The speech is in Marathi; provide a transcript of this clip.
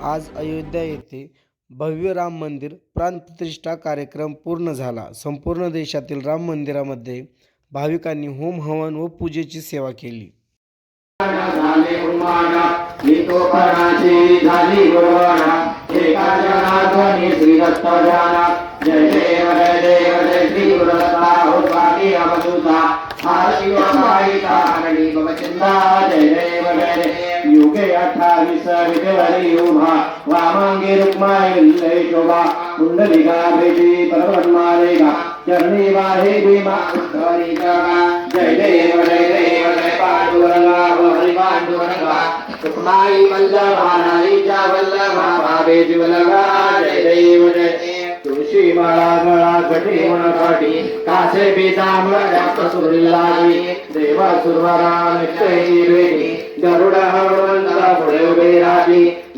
आज अयोध्या येथे भव्य राम मंदिर प्राणप्रतिष्ठा कार्यक्रम पूर्ण झाला. संपूर्ण देशातील राम मंदिरामध्ये भाविकांनी होम हवन व पूजेची सेवा केली. श्री देव युगे अठ्ठावीस विजयवरी शोभा कुंडलिका भेटी पर्वन्मालेगा चरणी वाहे भीमा उद्धरी जय देव जय देव जय पांडुरंगा हरी पांडुरंगा सुखमाई वल्लभा नाईच्या वल्लभा भावे जीवलगा जय देव जय तुळशी माळा गळा कटी म्हणकाठी कासे पितांबर जास्त सुरली देवा सुरवरा निश्चयी भेटी गरुड हव আমি